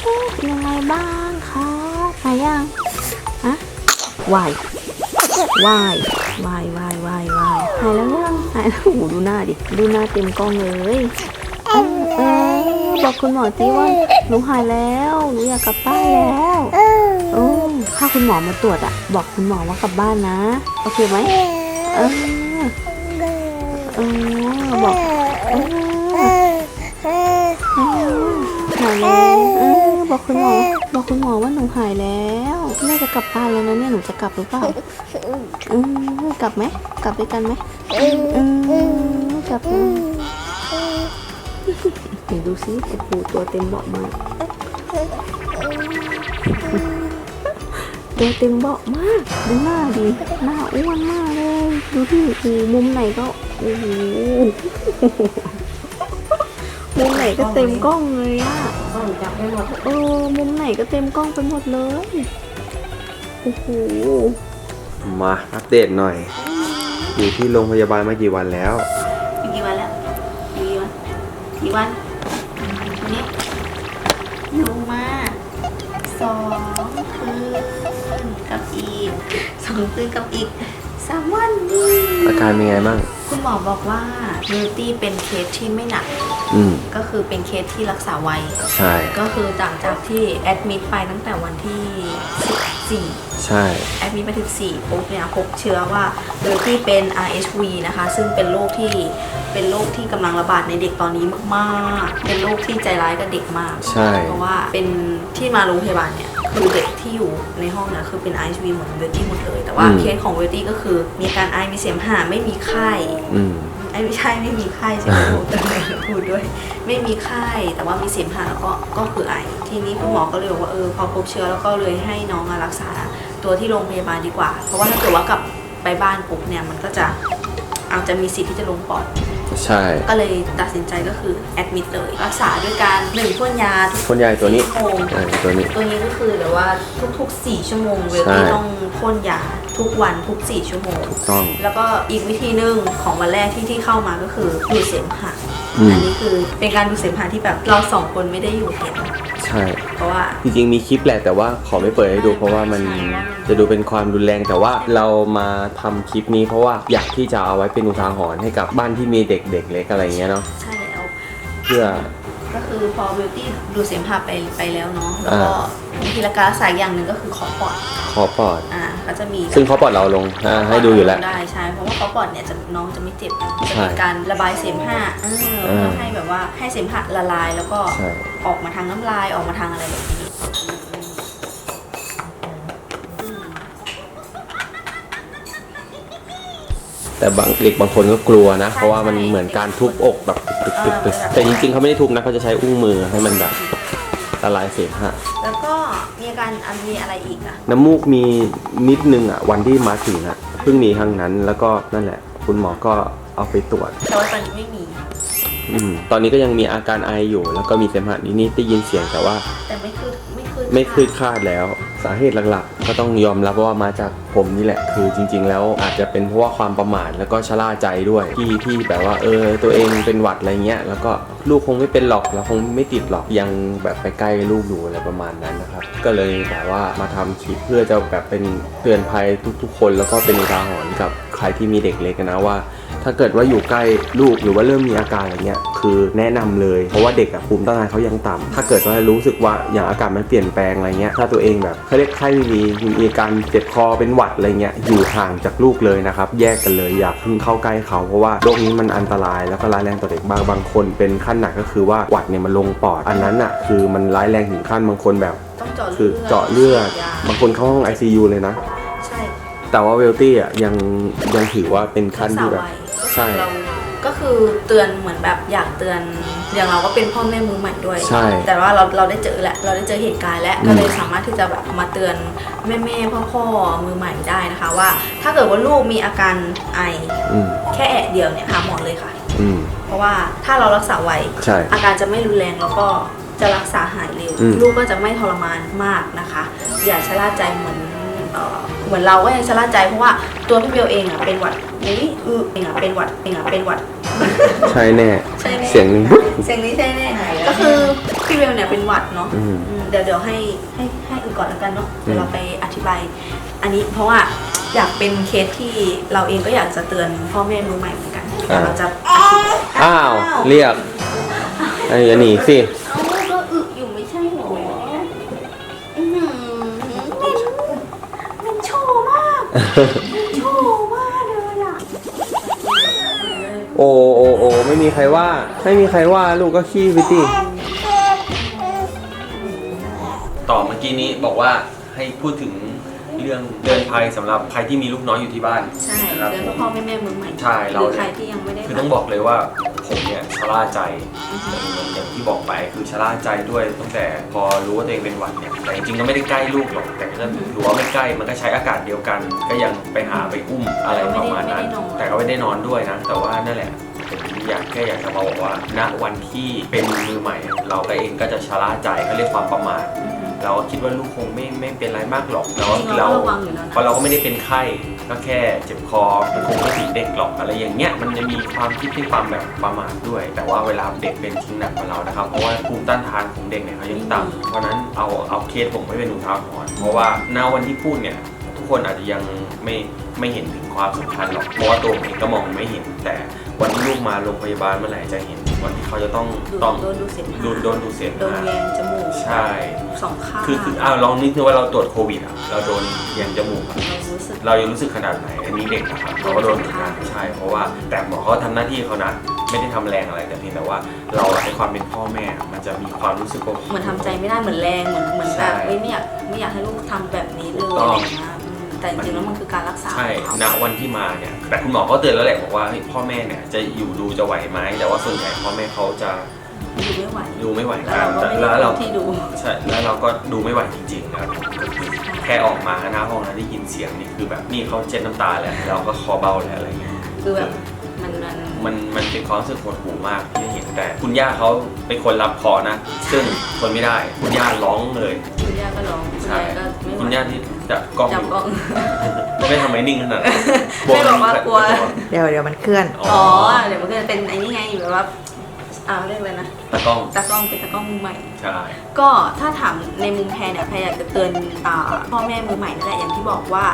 เจ๊เป็นยังไงบ้างคะหายยังฮะวายวายวายวายวายวายหายแล้วยังหายแล้วโอ้โหดูหน้าดิ ดูหน้าเต็มกล้องเลยเออเออบอกคุณหมอสิว่าหนูหายแล้วหนูอยากกลับบ้านแล้วโอ้ถ้าคุณหมอมาตรวจอะบอกคุณหมอว่ากลับบ้านนะ โอเคไหมเออ ออบอกเออหายแล้วเออบอกคุณหมอ บอกคุณหมอว่าหนูหายแล้วแม่จะกลับบ้านแล้วนะเนี่ยหนูจะกลับหรือเปล่าอืมกลับไหมกลับด้วยกันไหมอืมกลับนะเดี๋ยวดูซิโอ้โหตัวเต็มเบาะมากตัวเต็มเบาะมากดูหน้าดิหน้าอ้วนมากเลย ดูที่มุมไหนก็ โอ้โหมุมไหนก็เต็มกล้องเลยอะต้องจับไปหมดเออมุมไหนก็เต็มกล้องไปหมดเลยโอ้โหมาอัปเดตหน่อย อยู่ที่โรงพยาบาลมากี่วันแล้วกี่วันแล้วกี่วันกี่วันวันนี้ลงมาสองคืนกับอีกสองคืนกับอีกสามวันดีอาการเป็นไงบ้าง คุณหมอบอกว่าบิวตี้เป็นเคสที่ไม่หนัก อืม ก็คือเป็นเคสที่รักษาไว ใช่ ก็คือต่างจากที่แอดมิดไปตั้งแต่วันที่ 14ใช่ แอดมิดไปถึง4ปุ๊บเนี่ยพบเชื้อว่าโดยที่เป็น RHV นะคะ ซึ่งเป็นโรคที่เป็นโรคที่กำลังระบาดในเด็กตอนนี้มากๆ เป็นโรคที่ใจร้ายกับเด็กมากใช่ เพราะว่าเป็นที่มาโรงพยาบาลเนี่ยคือเด็กที่อยู่ในห้องเนี่ยคือเป็น RHV หมดเวทีหมดเลย แต่ว่าเคสของเวทีก็คือมีอาการไอมีเสมหะไม่มีไข้ อืม ไอ้ไม่ใช่ไม่มีไข้ใช่ไหมพูดพูดด้วย ไม่มีไข้แต่ว่ามีเสมหะแล้วก็ก็คือไอทีนี้คุณหมอก็เลยบอกว่าเออพอพบเชื้อแล้วก็เลยให้น้องมารักษาตัวที่โรงพยาบาลดีกว่า เพราะว่าถ้าเกิดว่ากลับไปบ้านปุ๊บเนี่ยมันก็จะอาจจะมีสิทธิ์ที่จะลงปอด ใช่ก็เลยตัดสินใจก็คือแอดมิดเลย รักษาด้วยการหนึ่งพ่นยาทุกพ่นยาตัวนี้สี่ชั่วโมงเออตัวนี้ ตัวนี้ก็คือแบบว่าทุกๆ 4 ชั่วโมงเวลใช่ ที่ต้องพ่นยา ทุกวันทุก 4 ชั่วโมง ถูกต้อง แล้วก็อีกวิธีหนึ่งของวันแรกที่ที่เข้ามาก็คือดูดเสมหะอืม อันนี้คือเป็นการดูดเสมหะที่แบบเราสองคนไม่ได้อยู่เห็นใช่ เพราะว่า จริงๆมีคลิปแหละแต่ว่าขอไม่เปิดให้ดู เพราะว่ามันใช่ว่ามันจะดูเป็นความรุนแรงแต่ว่าเรามาทำคลิปนี้เพราะว่าอยากที่จะเอาไว้เป็นอุทาหรณ์ให้กับบ้านที่มีเด็กเด็กเล็กอะไรอย่างเงี้ยเนาะใช่แล้ว เพื่อ ก็คือพอบิวตี้ดูดเสมหะไปไปแล้วเนาะแล้วก็อ่า วิธีการรักษาอย่างหนึ่งก็คือขอปอดคอปอด อ่า ก็จะมีซึ่งเขาปอดเราลงอ่าให้ดูอยู่แล้ว ได้ใช่เพราะว่าขอปอดเนี่ยจะน้องจะไม่เจ็บจะใช่เป็นการระบายเสมหะเออเออเพื่อให้แบบว่าให้เสมหะละลายแล้วก็ใช่ ออกมาทางน้ำลายออกมาทางอะไรแบบนี้แต่บางเด็กบางคนก็กลัวนะ เพราะว่ามันเหมือนการทุบอกแบบตึกตึกตึกแต่จริงๆเขาไม่ได้ทุบนะเขาจะใช้อุ้งมือให้มันแบบละลายเสมหะแล้วก็ มีอาการอันมีอะไรอีกอะน้ำมูกมีนิดนึงอะ วันที่มาถึงอะเพิ่งมีครั้งนั้นแล้วก็นั่นแหละ คุณหมอก็เอาไปตรวจ แต่ว่าตอนนี้ไม่มี อืมตอนนี้ก็ยังมีอาการไออยู่ แล้วก็มีเสมหะนิดๆได้ยินเสียงแต่ว่าแต่ไม่คือไม่คือไม่คืดคาดแล้ว สาเหตุหลักๆ ก็ต้องยอมรับว่ามาจากผมนี่แหละ คือจริง ๆ แล้วอาจจะเป็นเพราะว่าความประมาทแล้วก็ชะล่าใจด้วยที่ที่แบบว่าเออตัวเองเป็นหวัดอะไรเงี้ยแล้วก็ลูกคงไม่เป็นหรอกแล้วคงไม่ติดหรอกยังแบบไปใกล้ลูกอยู่อะไรประมาณนั้นนะครับก็เลยแบบว่ามาทำคลิปเพื่อจะแบบเป็นเตือนภัยทุก ๆ คน แล้วก็เป็นอุทาหรณ์กับใครที่มีเด็กเล็กนะว่า ถ้าเกิดว่าอยู่ใกล้ลูกหรือว่าเริ่มมีอาการอะไรเงี้ยคือแนะนำเลย เพราะว่าเด็กอะภูมิต้านทานเขายังต่ำถ้าเกิดว่ารู้สึกว่าอย่างอากาศมันเปลี่ยนแปลงอะไรเงี้ยถ้าตัวเองแบบเขาเรียกไข้ไม่มีมีอาการเจ็บคอเป็นหวัดอะไรเงี้ยอยู่ห่างจากลูกเลยนะครับแยกกันเลยอย่าเพิ่งเข้าใกล้เขาเพราะว่าโรคนี้มันอันตรายแล้วก็ร้ายแรงต่อเด็กบางบางคน เป็นขั้นหนักก็คือว่าหวัดเนี่ยมันลงปอดอันนั้นอะคือมันร้ายแรงถึงขั้นบางคนแบบต้องเจาะคืเลืออดเจาะเลือดฉียาบางคนเข้าห้อง ICU เลยนะ ใช่ แต่ว่าเวลตี้อะยังยังถือว่าเป็นขั้นที่แบบ ใช่ เราก็คือเตือนเหมือนแบบอยากเตือนอย่างเราก็เป็นพ่อแม่มือใหม่ด้วย ใช่แต่ว่าเราเราได้เจอแหละเราได้เจอเหตุการณ์แล้วอืมก็เลยสามารถที่จะแบบมาเตือนแม่แม่พ่อพ่อๆมือใหม่ได้นะคะ ว่าถ้าเกิดว่าลูกมีอาการไออืม แค่แอะเดียวเนี่ยหาหมอเลยค่ะ อืม เพราะว่าถ้าเรารักษาไวใช่อาการจะไม่รุนแรงแล้วก็จะรักษาหายเร็ว อืม ลูกก็จะไม่ทรมานมากนะคะ อย่าชะล่าใจเหมือน เอ่อเหมือนเราก็ยังชะล่าใจเพราะว่าตัวพี่เบลเองอะเป็นหวัดอุ้ยอือเองอะเป็นหวัดเองอะเป็นหวัด ใช่แน่ ใช่แน่ เสียงหนึ่งบุ๊บ เสียงนี้ใช่แน่ก็คือพี่เบลเนี่ยเป็นหวัดเนาะอืม อืมเดี๋ยวเดี๋ยวให้ให้ให้อื่นก่อนแล้วกันเนาะเดี๋ยวอืมเราไปอธิบาย อันนี้เพราะว่าอยากเป็นเคสที่เราเองก็อยากจะเตือนพ่อแม่มือใหม่เหมือนกันแต่เราจะ อ้าว เรียกไอ้อย่าหนีสิ โชว์มากเลยอะโอ้โอ้โอ้ไม่มีใครว่า ไม่มีใครว่าลูกก็ขี้ไปดิต่อเมื่อกี้นี้บอกว่าให้พูดถึงเรื่องเตือนภัยสำหรับใครที่มีลูกน้อยอยู่ที่บ้านใช่นะครับเตือนพ่อแม่แม่มือใหม่ใช่หเรารือใครที่ยังไม่ได้คือต้องบอกเลยว่าผม เนี่ยชะล่าใจอย่างที่บอกไปคือชะล่าใจด้วยตั้งแต่พอรู้ว่าตัวเองเป็นหวัดเนี่ยแต่จริงๆก็ไม่ได้ใกล้ลูกหรอกแต่ก็รู้ว่าไม่ใกล้มันก็ใช้อากาศเดียวกัน ก็ยังไปหาไปอุ้มอะไรประมาณนั้น แต่ก็ไม่ได้นอนด้วยนะ แต่ว่านั่นแหละผมอยากแค่อยากจะมาบอกว่าณวันที่เป็นมือใหม่ เราก็เองก็จะชะล่าใจเขาเรียกความประมาทอือฮึ เราก็คิดว่าลูกคงไม่ไม่เป็นไรมากหรอกแล้วจริงๆเราก็ระวังอยู่แล้วนะ เพราะเราก็ไม่ได้เป็นไข้ก็แค่เจ็บคอมันคงไม่ถึงเด็กหรอกอะไรอย่างเงี้ยมันจะมีความคิดที่ความแบบประมาทด้วย แต่ว่าเวลาเด็กเป็นทิ้งหนักกว่าเรานะครับเพราะว่าภูมิต้านทานของเด็กเนี่ยเขายังต่ำเพราะฉะนั้นเอาเอาเคสผมไม่เป็นอุทาหรณ์เพราะว่าณวันที่พูดเนี่ย ทุกคนอาจจะยังไม่ไม่เห็นถึงความสำคัญหรอกเพราะว่าตัวผมเองก็มองไม่เห็น แต่วันที่ลูกมาโรงพยาบาลเมื่อไหร่จะเห็น วันที่เขาจะต้องดูต้องโดนดูเสมหะโดนโดนดูเสพโดนแยงจมูกใช่ สองข้างคือคืออ้าวลองนึกดูว่าเราตรวจโควิดอะเราโดนแยงจมูกอะเรารู้สึก เรายังรู้สึกขนาดไหนอันนี้เด็กนะครับเขาก็โดนเหมือนกันใช่ เพราะว่าแต่หมอเขาทำหน้าที่เขานะไม่ได้ทำแรงอะไรแต่เพียงแต่ว่าเราในความเป็นพ่อแม่มันจะมีความรู้สึกว่า เหมือนทำใจไม่ได้เหมือนแรงเหมือนเหมือนแบบใช่ เฮ้ยไม่อยากไม่อยากให้ลูกทำแบบนี้เลยถูกต้องอะ แต่จริงๆแล้วมันคือการรักษาใช่ของณเขาวันที่มาเนี่ยแต่คุณหมอก็เตือนแล้วแหละบอกว่าเฮ้ยพ่อแม่เนี่ยจะอยู่ดูจะไหวไหมแต่ว่าส่วนใหญ่พ่อแม่เขาจะอยู่ไม่ไหวดูไม่ไหวแล้วกันเราก็ไม่แล้วได้เรา ที่ดู ใช่แล้วเราก็ดูไม่ไหวจริงๆนะครับก็คือแค่ออกมาหน้าห้องนะได้ยินเสียงนี่คือแบบนี่เขาเช็ดน้ำตาแล้วเราก็คอเบ้าแล้วอะไรเงี้ยคือแบบมันมันมันมันเป็นความรู้สึกหดหู่มากที่เห็นแต่ คุณย่าเขาเป็นคนรับเคอนะ ซึ่งทนไม่ได้คุณย่าร้องเลย คุณย่าก็ร้องคุณใช่ย่าก็ไม่ไหวคุณย่าที่ จับกล้องอจับยู่กล้อง ไม่ทำไมนิ่งขนาดนั้นไม่บอกว่ากลัว เดี๋ยวเดี๋ยวมันเคลื่อน อ๋อ๋ออเดี๋ยวมันก็จะเป็นไอ้นี่ไงแบบว่า อ่าเรียกอะไรนะตากล้องตากล้องเป็นตากล้องมือใหม่ ใช่ก็ถ้าถามในมุมแพรเนี่ยแพรอยากจะเตือนอาพ่อแม่มือใหม่นั่นแหละอย่างที่บอกว่า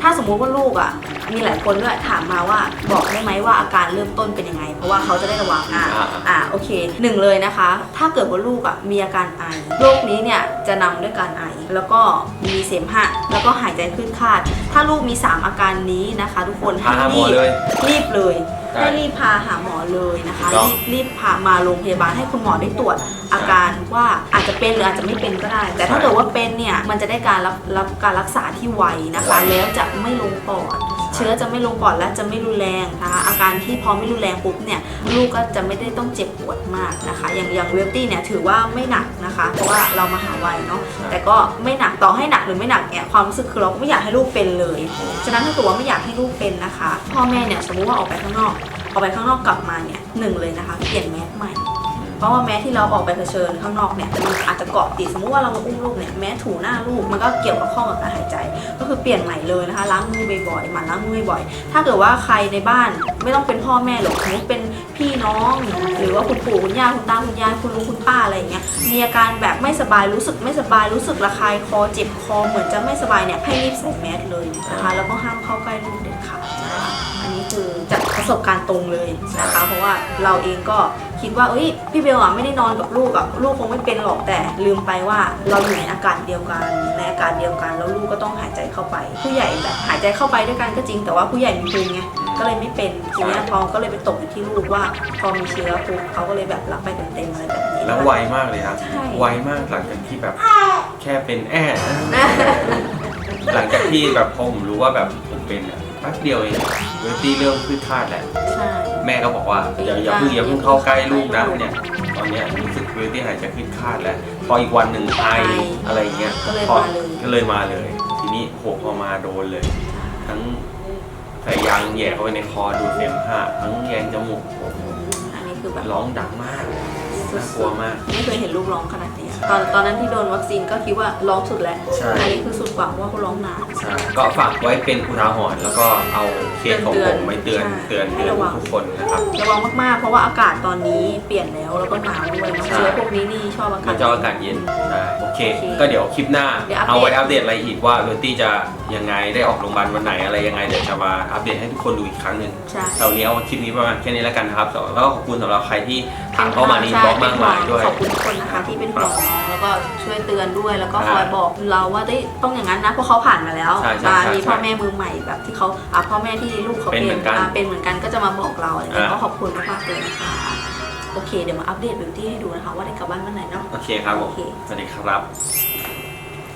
ถ้าสมมุติว่าลูกอะมีหลายคนด้วยถามมาว่าบอกได้ไหมว่าอาการเริ่มต้นเป็นยังไง เพราะว่าเขาจะได้ระวังอะอ่าอ่าโอเคหนึ่งเลยนะคะ ถ้าเกิดว่าลูกอะมีอาการไอโรคนี้เนี่ยจะนำด้วยการไอแล้วก็มีเสมหะแล้วก็หายใจขึ้นคาด ถ้าลูกมี 3 อาการนี้นะคะ ทุกคนพาหาหมอเลยรีบเลย ใช่ให้รีบพาหาหมอเลยนะคะถูกต้อง รีบรีบพามาโรงพยาบาลให้คุณหมอได้ตรวจอาการว่าอาจจะเป็นหรืออาจจะไม่เป็นก็ได้ แต่ถ้าใช่เกิดว่าเป็นเนี่ยมันจะได้การรับรับการรักษาที่ไวนะคะไวแล้วจะไม่ลงปอด เชื้อจะไม่ลงปอดและจะไม่รุนแรงนะคะอาการที่พอไม่รุนแรงปุ๊บเนี่ยลูกก็จะไม่ได้ต้องเจ็บปวดมากนะคะ อย่างอย่างเวลตี้เนี่ยถือว่าไม่หนักนะคะ เพราะว่าเรามาหาไวเนาะแต่ก็ไม่หนักต่อให้หนักหรือไม่หนักเนี่ยความรู้สึกคือเราก็ไม่อยากให้ลูกเป็นเลยฉะนั้นถ้าเกิดว่าไม่อยากให้ลูกเป็นนะคะ พ่อแม่เนี่ยสมมุติว่าออกไปข้างนอก ออกไปข้างนอกกลับมาเนี่ยหนึ่งเลยนะคะเปลี่ยนแมสใหม่เพราะว่าแมสที่เราออกไปเผชิญข้างนอกเนี่ยมันอา จจะเกาะติดสมมติว่าเรามาอุ้มลูกเนี่ยแมสถูหน้าลูกมันก็เกี่ยวกับข้องกับการหายใจ ก็คือเปลี่ยนใหม่เลยนะคะล้างมือบ่อยๆหมั่นล้างมือบ่อยๆถ้าเกิดว่าใครในบ้านไม่ต้องเป็นพ่อแม่หรอกสมมติเป็นพี่น้อง หรือว่าคุณปู่คุณย่าคุณตาคุณยายคุณลุงคุณป้าอะไรอย่างเงี้ยมีอาการแบบไม่สบายรู้สึกไม่สบายรู้สึกระคายคอเจ็บคอเหมือนจะไม่สบายเนี่ยให้รีบใส่แมสเลยนะคะแล้วก็ห้ามเข้าใกล้ลูกเด็ดขาดนะคะอันนี้คือจากประสบการณ์ตรงเลยนะคะ เพราะว่าเราเองก็ คิดว่าเอ้ยพี่เบลอะไม่ได้นอนกับลูกอะลูกคงไม่เป็นหรอกแต่ลืมไปว่าเราอยู่ในอากาศเดียวกันในอากาศเดียวกันแล้วลูกก็ต้องหายใจเข้าไป ผู้ใหญ่แบบหายใจเข้าไปด้วยกันก็จริง แต่ว่าผู้ใหญ่มีภูมิไงก็เลยไม่เป็นทีเนี้ยพอก็เลยไปตกอยู่ที่ลูกว่า พอมีเชื้อปุ๊บเขาก็เลยแบบรับไปเต็มๆอะไรแบบนี้แล้วไวมากเลยนะใช่ไวมากหลังจากที่แบบแค่เป็นแอดหลังจากที่แบบพอผมรู้ว่าแบบผมเป็นอะ แป๊บเดียวเองเวทีเริ่มขึ้นคาดแหละ ใช่ แม่ก็บอกว่าอย่าอย่าเพิ่งอย่าเพิ่งเข้าใกล้ลูกนะเนี่ยตอนเนี้ยรู้สึกเวทีหายใจขึ้นคาดแล้วพออีกวันหนึ่งไออะไรเงี้ยก็เลยพอมาเลย ก็เลยมาเลย ทีนี้โหพอมาโดนเลย ทั้งใส่ยางแหย่เข้าไปในคอดูดเสมหะทั้งแยงจมูกโอ้โหอันนี้คือแบบร้องดังมากน่ากลัวมากไม่เคยเห็นลูกร้องขนาดนี้อะ ตอนตอนนั้นที่โดนวัคซีนก็คิดว่าร้องสุดแล้วใช่ อันนี้คือสุดกว่าเพราะว่าเขาร้องนาน ใช่ก็ฝากไว้เป็นอุทาหรณ์แล้วก็เอาเคสของผมไว้เตือนใช่เตือนให้เตือนระวังทุกคนนะครับ ระวังมากๆ เพราะว่าอากาศตอนนี้เปลี่ยนแล้วแล้วก็หนาวด้วยเนอะใช่ เชื้อพวกนี้นี่ชอบอากามัศนจะอากาศเย็นใช่โอเค โอเคก็เดี๋ยวคลิปหน้า เดี๋ยวอัปเดต เอาไว้อัปเดตอะไรอีกว่าเวอร์ตี้จะยังไงได้ออกโรงพยาบาลวันไหนอะไรยังไงเดี๋ยวจะมาอัปเดตให้ทุกคนดูอีกครั้งหนึ่งใช่แต่วันนี้เอาคลิปนี้ประมาณแค่นี้แล้วกันนะครับแล้วก็ขอบคุณสำหรับใครที่ถามเข้ามาในบล็อกมากมายด้วย ขอบคุณทุกคนนะคะที่เป็นห่วงน้องแล้วก็ช่วยเตือนด้วยแล้วก็อ่าคอยบอกเราว่าเอ้ยต้องอย่างนั้นนะเพราะเขาผ่านมาแล้วใช่ใช่มาใช่มีพ่อใช่แม่มือใหม่แบบที่เขาอะพ่อแม่ที่ลูกเขาเป็นเหมือนกันอะเป็นเหมือนกันก็จะมาบอกเราอะไรเงี้ยอ่า ก็ขอบคุณมากๆเลยนะคะโอเคเดี๋ยวมาอัปเดตบิวตี้ให้ดูนะคะว่าได้กลับบ้านเมื่อไหร่เนาะโอเคครับผมโอเค สวัสดีครับ